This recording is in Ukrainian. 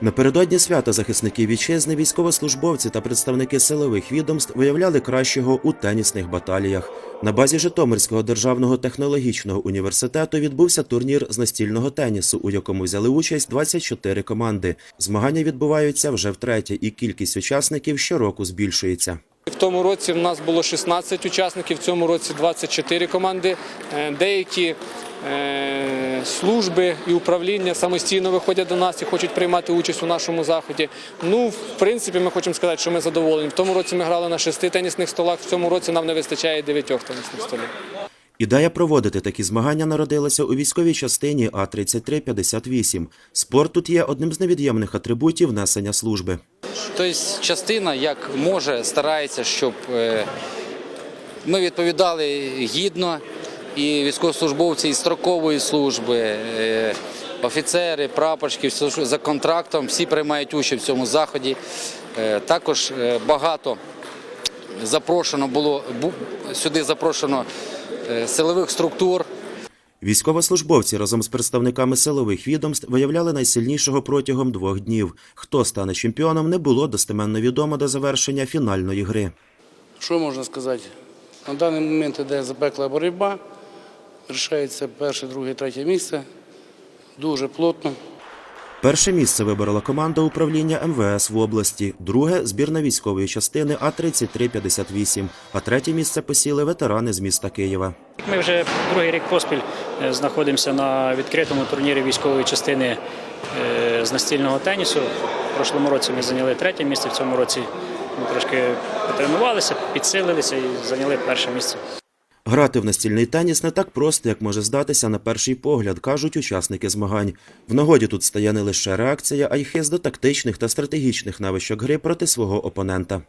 Напередодні свята захисники вітчизни, військовослужбовці та представники силових відомств виявляли кращого у тенісних баталіях. На базі Житомирського державного технологічного університету відбувся турнір з настільного тенісу, у якому взяли участь 24 команди. Змагання відбуваються вже втретє, і кількість учасників щороку збільшується. В тому році в нас було 16 учасників, в цьому році 24 команди. Е, Деякі е, служби і управління самостійно виходять до нас і хочуть приймати участь у нашому заході. Ну, в принципі, ми хочемо сказати, що ми задоволені. В тому році ми грали на шести тенісних столах, в цьому році нам не вистачає дев'ятьох тенісних столів. Ідея проводити такі змагання народилася у військовій частині А3358. Спорт тут є одним з невід'ємних атрибутів несення служби. Тобто частина як може старається, щоб е, ми відповідали гідно, і військовослужбовці із строкової служби, е, офіцери, прапорщики за контрактом, всі приймають участь в цьому заході. Е, Також багато запрошено було сюди запрошено силових структур. Військовослужбовці разом з представниками силових відомств виявляли найсильнішого протягом двох днів. Хто стане чемпіоном, не було достеменно відомо до завершення фінальної гри. Що можна сказати? На даний момент йде запекла боротьба, рішається перше, друге, третє місце. Дуже плотно. Перше місце виборола команда управління МВС в області, друге збірна військової частини А3358, а третє місце посіли ветерани з міста Києва. Ми вже другий рік поспіль е, знаходимося на відкритому турнірі військової частини е, з настільного тенісу. В прошлому році ми зайняли третє місце, в цьому році ми трошки потренувалися, підсилилися і зайняли перше місце. Грати в настільний теніс не так просто, як може здатися на перший погляд, кажуть учасники змагань. В нагоді тут стає не лише реакція, а й хист до тактичних та стратегічних навичок гри проти свого опонента.